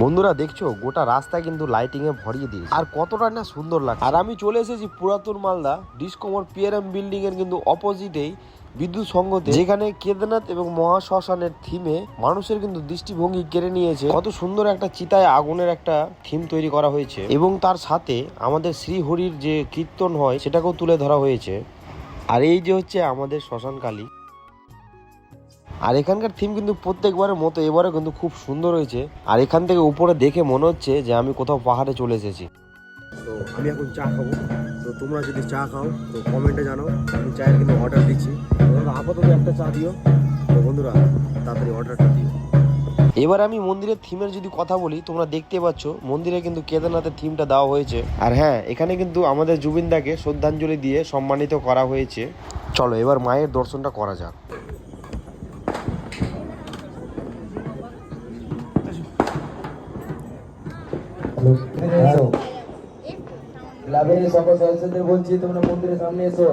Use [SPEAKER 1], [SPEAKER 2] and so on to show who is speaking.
[SPEAKER 1] বন্ধুরা দেখছ, গোটা রাস্তা কিন্তু লাইটিং এ ভরিয়ে দিয়েছে। আর কতটা না সুন্দর লাগে আর আমি চলে এসেছি পুরাতন মালদা, ডিসকমর পিআরএম বিল্ডিং এর কিন্তু অপোজিটেই বিদ্যুৎ সংঘতে যেখানে কেদারনাথ এবং মহাশ্মশানের থিমে মানুষের কিন্তু দৃষ্টিভঙ্গি কেড়ে নিয়েছে। কত সুন্দর একটা চিতায় আগুনের একটা থিম তৈরি করা হয়েছে। এবং তার সাথে আমাদের শ্রীহরির যে কীর্তন হয়, সেটাকেও তুলে ধরা হয়েছে। আর এই যে হচ্ছে আমাদের শ্মশান কালী। আর এখানকার থিম কিন্তু প্রত্যেকবারের মতো এবারে কিন্তু খুব সুন্দর হয়েছে। আর এখান থেকে উপরে দেখে মনে হচ্ছে যে আমি কোথাও পাহাড়ে চলে এসেছি। তো আমি এখন চা খাব। তো তোমরা যদি চা খাও তো কমেন্টে জানাও। আমি চায়ের কিন্তু অর্ডার দিচ্ছি। আপাতত একটা চা দিও। তো বন্ধুরা তাড়াতাড়ি অর্ডারটা দিও। এবার আমি মন্দিরের থিমের যদি কথা বলি তোমরা দেখতে পাচ্ছ মন্দিরে কিন্তু কেদারনাথের থিমটা দেওয়া হয়েছে। আর হ্যাঁ এখানে কিন্তু আমাদের জুবিনদাকে শ্রদ্ধাঞ্জলি দিয়ে সম্মানিত করা হয়েছে। চলো এবার মায়ের দর্শনটা করা যাক।
[SPEAKER 2] ক্লাবের সকল সদস্যদের বলছি তোমরা মন্দিরের সামনে এসো।